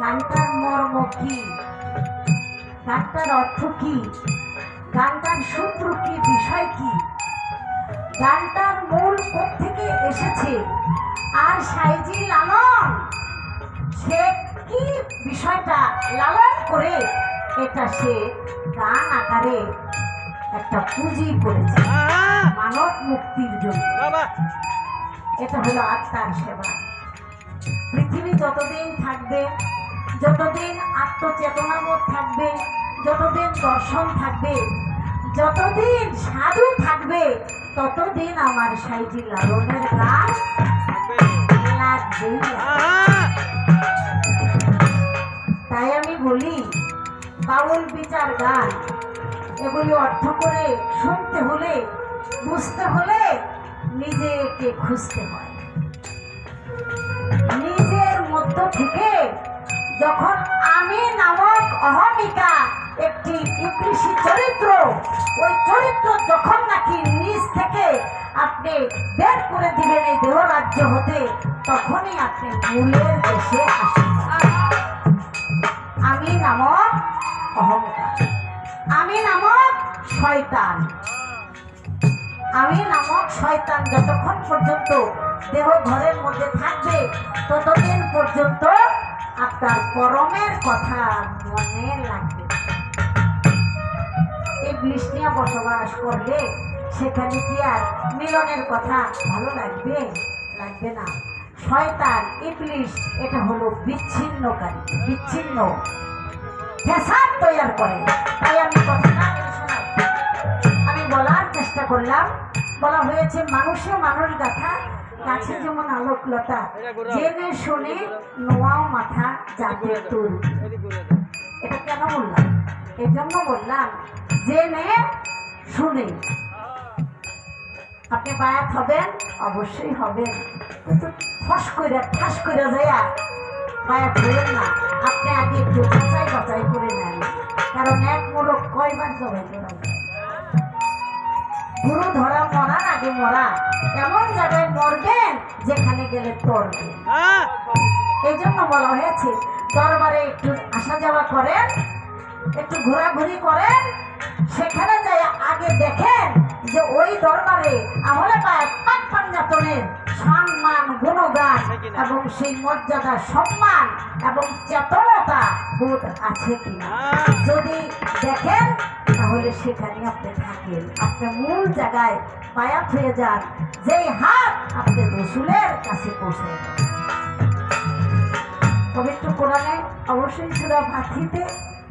গানটার মর্ম কি? গানটার অর্থ কি? গানটার সূত্র কি বিষয় কি? গানটার মূল কোথ থেকে এসেছে? আর সাইজি লালন সে কি বিষয়টা লালন করে? এটা সে গান আকারে একটা পুঁজি করেছে মানব মুক্তির জন্য। এটা হলো আত্মার সেবা। পৃথিবী যতদিন থাকবে যতদিন আত্মচেতনাবোধ থাকবে, যতদিন দর্শন থাকবে, যতদিন সাধু থাকবে, ততদিন আমার সাইজি লালনের লাগবে। তাই আমি বলি, বাউল বিচার গান, এগুলি অর্থ করে শুনতে হলে, বুঝতে হলে নিজেকে খুঁজতে হয় নিজের মধ্য থেকে যখন আমি নামক অহমিকা একটি ইংলিশি চরিত্র, ওই চরিত্র যখন নাকি নিজ থেকে আপনি বের করে দিবেন এই দেহ রাজ্য হতে, তখনই আপনি মূলের দেশে আসেন। আমি নামক অহমিকা। আমি নামক শয়তান। আমি নামক শয়তান যতক্ষণ পর্যন্ত দেহ ঘরের মধ্যে থাকবে, ততদিন পর্যন্ত আপনার পরমের কথা মনে লাগবে। এই নিয়ে বসবাস করলে সেখানে কি আর মিলনের কথা ভালো লাগবে? লাগবে না। শয়তান, ইবলিশ, এটা হলো বিচ্ছিন্নকারী, বিচ্ছিন্ন। ফ্যাসাদ তৈরি করে। তাই আমি কথাটা। আমি বলার চেষ্টা করলাম। বলা হয়েছে, মানুষে মানুষ গাথা গাছে যেমন আলোকলতা জেনে শুনে নোয়াও মাথা যাদের তুল। এটা কেন বললাম? এজন্য বললাম জেনে শুনে। আপনি বায়াত হবেন? অবশ্যই হবেন। কিন্তু ফস করে ঠাস করে যাইয়া বায়াত হবেন না। আপনি আগে একটু যাচাই বাছাই করে নেন। কারণ এক মোড়ক কয়বার জবাই করা গুরু ধরা মরার মরা। এমন জায়গায় মরবেন যেখানে গেলে তরবেন এই জন্য বলা হয়েছে দরবারে একটু আসা যাওয়া করেন একটু ঘোরাঘুরি করেন সেখানে যাই আগে দেখেন যে ওই দরবারে আমলে পায় পাক পাঞ্জাতনের সম্মান গুণগান এবং সেই মর্যাদা সম্মান এবং চেতনতা বোধ আছে কিনা। যদি দেখেন তাহলে সেখানে আপনি থাকেন। আপনার মূল জায়গায় বায়াত হয়ে যান। যেই হাত আপনি রসুলের কাছে পৌঁছে পবিত্র কোরআনে অবশ্যই সুরা ফাতিতে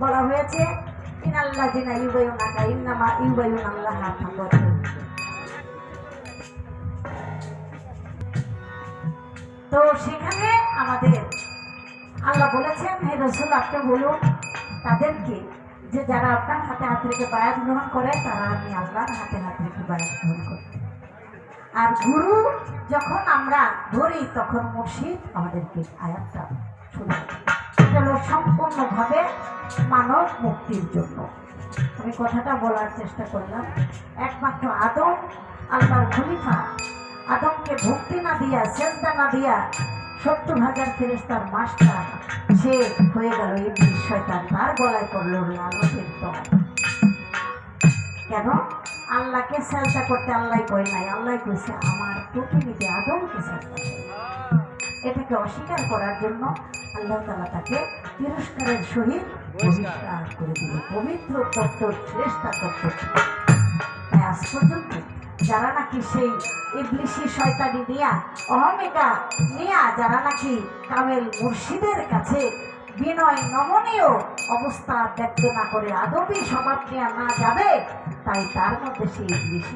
বলা হয়েছে ইনাল্লাহ জিনা ইউবায়ু নাকা ইন্নামা ইউবায়ু আল্লাহ হাত তো সেখানে আমাদের আল্লাহ বলেছেন, হে রসুল, আপনি বলুন তাদেরকে যে যারা আপনার হাতে হাত রেখে বায়াত গ্রহণ করে, তারা আমি আল্লাহর হাতে হাত রেখে বায়াত গ্রহণ করি। আর গুরু যখন আমরা ধরি, তখন মুর্শিদ আমাদেরকে আয়াতটা এটা হলো সম্পূর্ণভাবে মানব মুক্তির জন্য। আমি কথাটা বলার চেষ্টা করলাম। একমাত্র আদম, আল্লাহর খলিফা। আদমকে ভক্তি না দিয়া, চেষ্টা না দিয়া সত্তর হাজার ফেরেস্তার মাস্টার সে হয়ে গেল এই বিষয়টা তার গলায় করল লালসের দল কেন? আল্লাহকে চেষ্টা করতে আল্লাহ কয় নাই আল্লাহ কইছে আমার প্রতিনিধি আদমকে চেষ্টা এটাকে অস্বীকার করার জন্য আল্লাহ তালা তাকে তিরস্কারের সহিত বহিষ্কার করে দিল পবিত্র তত্ত্ব শ্রেষ্ঠ তত্ত্ব আজ পর্যন্ত যারা নাকি সেই ইবলিশি শয়তানি নিয়া, অহমিকা নিয়া যারা নাকি কামেল মুর্শিদের কাছে বিনয় নমনীয় অবস্থা ব্যক্ত না করে আদবি সমাজ নেওয়া না যাবে, তাই তার মধ্যে সেই ইবলিশি।